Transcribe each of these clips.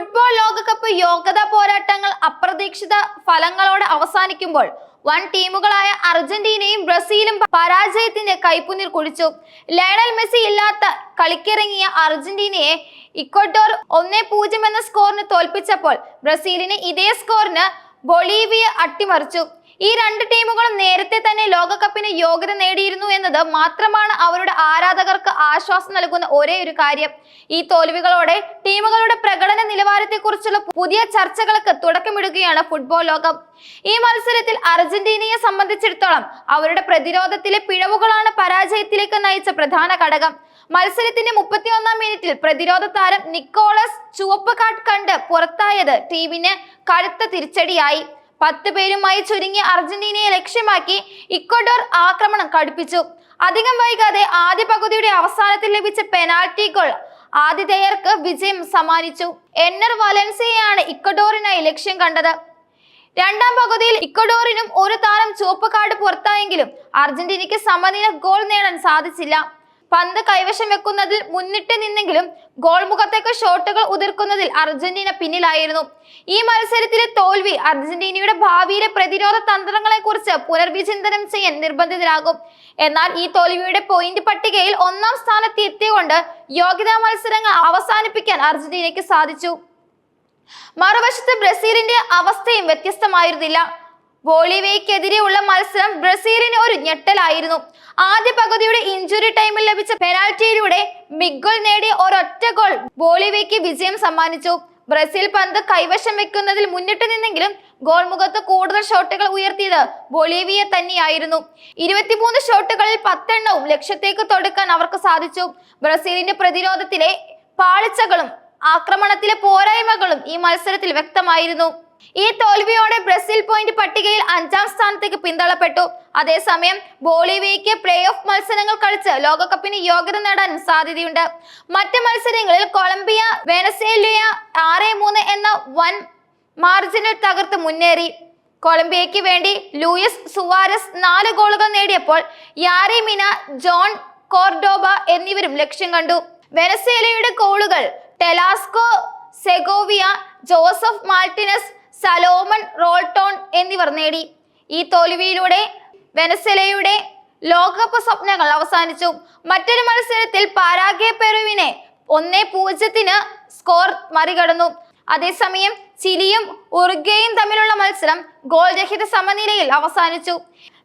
Football ലോകകപ്പ് യോഗ്യതാ പോരാട്ടങ്ങൾ അപ്രതീക്ഷിത ഫലങ്ങളോടെ അവസാനിക്കുമ്പോൾ വൺ ടീമുകളായ അർജന്റീനയും ബ്രസീലും പരാജയത്തിന്റെ കൈപ്പുനീർ കുഴിച്ചു. ലയണൽ മെസ്സി ഇല്ലാത്ത കളിക്കിറങ്ങിയ അർജന്റീനയെ ഇക്വഡോർ ഒന്നേ പൂജ്യം എന്ന സ്കോറിന് തോൽപ്പിച്ചപ്പോൾ ബ്രസീലിന് ഇതേ സ്കോറിന് ബൊളീവിയ അട്ടിമറിച്ചു. ഈ രണ്ട് ടീമുകളും നേരത്തെ തന്നെ ലോകകപ്പിന് യോഗ്യത നേടിയിരുന്നു എന്നത് മാത്രമാണ് അവരുടെ ആരാധകർക്ക് ആശ്വാസം നൽകുന്ന ഒരേ ഒരു കാര്യം. ഈ തോൽവികളോടെ ടീമുകളുടെ പ്രകടന നിലവാരത്തെക്കുറിച്ചുള്ള പുതിയ ചർച്ചകൾക്ക് തുടക്കമിടുകയാണ് ഫുട്ബോൾ ലോകം. ഈ മത്സരത്തിൽ അർജന്റീനയെ സംബന്ധിച്ചിടത്തോളം അവരുടെ പ്രതിരോധത്തിലെ പിഴവുകളാണ് പരാജയത്തിലേക്ക് നയിച്ച പ്രധാന ഘടകം. മത്സരത്തിന്റെ മുപ്പത്തിയൊന്നാം മിനിറ്റിൽ പ്രതിരോധ താരം നിക്കോളസ് ചുവപ്പ് കാർഡ് കണ്ട് പുറത്തായത് ടീമിന് കടുത്ത തിരിച്ചടിയായി. പത്ത് പേരുമായി ചുരുങ്ങിയ അർജന്റീനയെ ലക്ഷ്യമാക്കി ഇക്വഡോർ ആക്രമണം കടുപ്പിച്ചു. അധികം വൈകാതെ ആദ്യ പകുതിയുടെ അവസാനത്തിൽ ലഭിച്ച പെനാൽറ്റി ഗോൾ ആതിഥേയർക്ക് വിജയം സമ്മാനിച്ചു. എന്നർ വലൻസിയയാണ് ഇക്വഡോറിനായി ലക്ഷ്യം കണ്ടത്. രണ്ടാം പകുതിയിൽ ഇക്വഡോറിനും ഒരു താരം ചുവപ്പ് കാർഡ് പുറത്തായെങ്കിലും അർജന്റീനയ്ക്ക് സമനില ഗോൾ നേടാൻ സാധിച്ചില്ല. പന്ത് കൈവശം വെക്കുന്നതിൽ മുന്നിട്ട് നിന്നെങ്കിലും ഗോൾ മുഖത്തേക്ക് ഷോട്ടുകൾ ഉതിർക്കുന്നതിൽ അർജന്റീന പിന്നിലായിരുന്നു. ഈ മത്സരത്തിലെ തോൽവി അർജന്റീനയുടെ ഭാവിയിലെ പ്രതിരോധ തന്ത്രങ്ങളെ കുറിച്ച് പുനർവിചിന്തനം ചെയ്യാൻ നിർബന്ധിതരാകും. എന്നാൽ ഈ തോൽവിയുടെ പോയിന്റ് പട്ടികയിൽ ഒന്നാം സ്ഥാനത്ത് എത്തിയുകൊണ്ട് യോഗ്യതാ മത്സരങ്ങൾ അവസാനിപ്പിക്കാൻ അർജന്റീനയ്ക്ക് സാധിച്ചു. മറുവശത്ത് ബ്രസീലിന്റെ അവസ്ഥയും വ്യത്യസ്തമായിരുന്നില്ല. ബോളിവിയക്കെതിരെയുള്ള മത്സരം ബ്രസീലിന് ഒരു ഞെട്ടലായിരുന്നു. ആദ്യ പകുതിയുടെ ഇഞ്ചുറി ടൈമിൽ ലഭിച്ച പെനാൽറ്റിയിലൂടെ മിഗോൾ നേടിയ ഒരൊറ്റ ഗോൾ ബോളിവിയക്ക് വിജയം സമ്മാനിച്ചു. ബ്രസീൽ പന്ത് കൈവശം വെക്കുന്നതിൽ മുന്നിട്ട് നിന്നെങ്കിലും ഗോൾ മുഖത്ത് കൂടുതൽ ഷോട്ടുകൾ ഉയർത്തിയത് ബൊളീവിയ തന്നെയായിരുന്നു. ഇരുപത്തിമൂന്ന് ഷോട്ടുകളിൽ പത്തെണ്ണവും ലക്ഷ്യത്തേക്ക് തൊടുക്കാൻ അവർക്ക് സാധിച്ചു. ബ്രസീലിന്റെ പ്രതിരോധത്തിലെ പാളിച്ചകളും ആക്രമണത്തിലെ പോരായ്മകളും ഈ മത്സരത്തിൽ വ്യക്തമായിരുന്നു. ഈ തോൽവിയോടെ ബ്രസീൽ പോയിന്റ് പട്ടികയിൽ അഞ്ചാം സ്ഥാനത്തേക്ക് പിന്തള്ളപ്പെട്ടു. അതേസമയം ബോളിവിയയ്ക്ക് പ്ലേ ഓഫ് മത്സരങ്ങൾ കളിച്ച് ലോകകപ്പിന് യോഗ്യത നേടാൻ സാധ്യതയുണ്ട്. മറ്റ് മത്സരങ്ങളിൽ കൊളംബിയ വെനസേലിയ ആറ് മൂന്ന് എന്ന വൻ മാർജിനിൽ തകർത്ത് മുന്നേറി. കൊളംബിയയ്ക്ക് വേണ്ടി ലൂയിസ് സുവാരസ് നാല് ഗോളുകൾ നേടിയപ്പോൾ യാരിമിന ജോൺ കോർഡോബ എന്നിവരും ലക്ഷ്യം കണ്ടു. വെനസേലയുടെ ഗോളുകൾ Telasco Segovia Josef Martinez Salomon Rondon എന്നിവർ നേടി. ഈ തോൽവിയിലൂടെ വെനസലയുടെ ലോകകപ്പ് സ്വപ്നങ്ങൾ അവസാനിച്ചു. മറ്റൊരു മത്സരത്തിൽ പാരാഗെ പെറുവിനെ ഒന്നേ പൂജ്യത്തിന് സ്കോർ മറികടന്നു. അതേസമയം ചിലിയും ഉറുഗ്വയും തമ്മിലുള്ള മത്സരം ഗോൾ രഹിത സമനിലയിൽ അവസാനിച്ചു.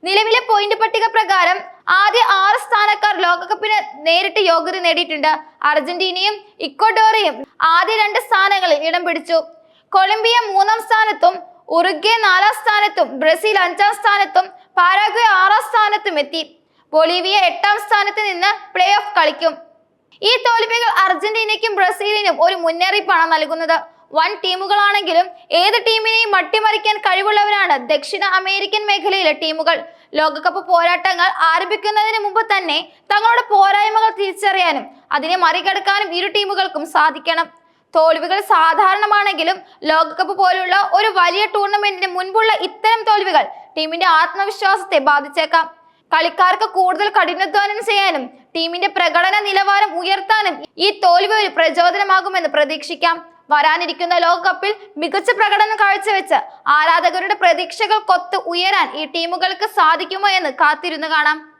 നിലവിലെ പോയിന്റ് പട്ടിക പ്രകാരം ആദ്യ ആറ് സ്ഥാനക്കാർ ലോകകപ്പിന് നേരിട്ട് യോഗ്യത നേടിയിട്ടുണ്ട്. അർജന്റീനയും ഇക്വഡോറയും ആദ്യ രണ്ട് സ്ഥാനങ്ങളിൽ ഇടം പിടിച്ചു. കൊളംബിയ മൂന്നാം സ്ഥാനത്തും ഉറുഗ്വെ നാലാം സ്ഥാനത്തും ബ്രസീൽ അഞ്ചാം സ്ഥാനത്തും പാരാഗ്വെ ആറാം സ്ഥാനത്തും എത്തി. ബൊളീവിയ എട്ടാം സ്ഥാനത്ത് നിന്ന് പ്ലേ ഓഫ് കളിക്കും. ഈ തോൽവികൾ അർജന്റീനയ്ക്കും ബ്രസീലിനും ഒരു മുന്നറിയിപ്പാണ് നൽകുന്നത്. വൺ ടീമുകളാണെങ്കിലും ഏത് ടീമിനെയും മട്ടിമറിക്കാൻ കഴിവുള്ളവരാണ് ദക്ഷിണ അമേരിക്കൻ മേഖലയിലെ ടീമുകൾ. ലോകകപ്പ് പോരാട്ടങ്ങൾ ആരംഭിക്കുന്നതിന് മുമ്പ് തന്നെ തങ്ങളുടെ പോരായ്മകൾ തിരിച്ചറിയാനും അതിനെ മറികടക്കാനും ഇരു ടീമുകൾക്കും സാധിക്കണം. തോൽവികൾ സാധാരണമാണെങ്കിലും ലോകകപ്പ് പോലുള്ള ഒരു വലിയ ടൂർണമെന്റിന് മുൻപുള്ള ഇത്തരം തോൽവികൾ ടീമിന്റെ ആത്മവിശ്വാസത്തെ ബാധിച്ചേക്കാം. കളിക്കാർക്ക് കൂടുതൽ കഠിനാധ്വാനം ചെയ്യാനും ടീമിന്റെ പ്രകടന നിലവാരം ഉയർത്താനും ഈ തോൽവി ഒരു പ്രചോദനമാകുമെന്ന് പ്രതീക്ഷിക്കാം. വരാനിരിക്കുന്ന ലോകകപ്പിൽ മികച്ച പ്രകടനം കാഴ്ചവെച്ച് ആരാധകരുടെ പ്രതീക്ഷകൾ കൊത്ത് ഉയരാൻ ഈ ടീമുകൾക്ക് സാധിക്കുമോ എന്ന് കാത്തിരുന്നു കാണാം.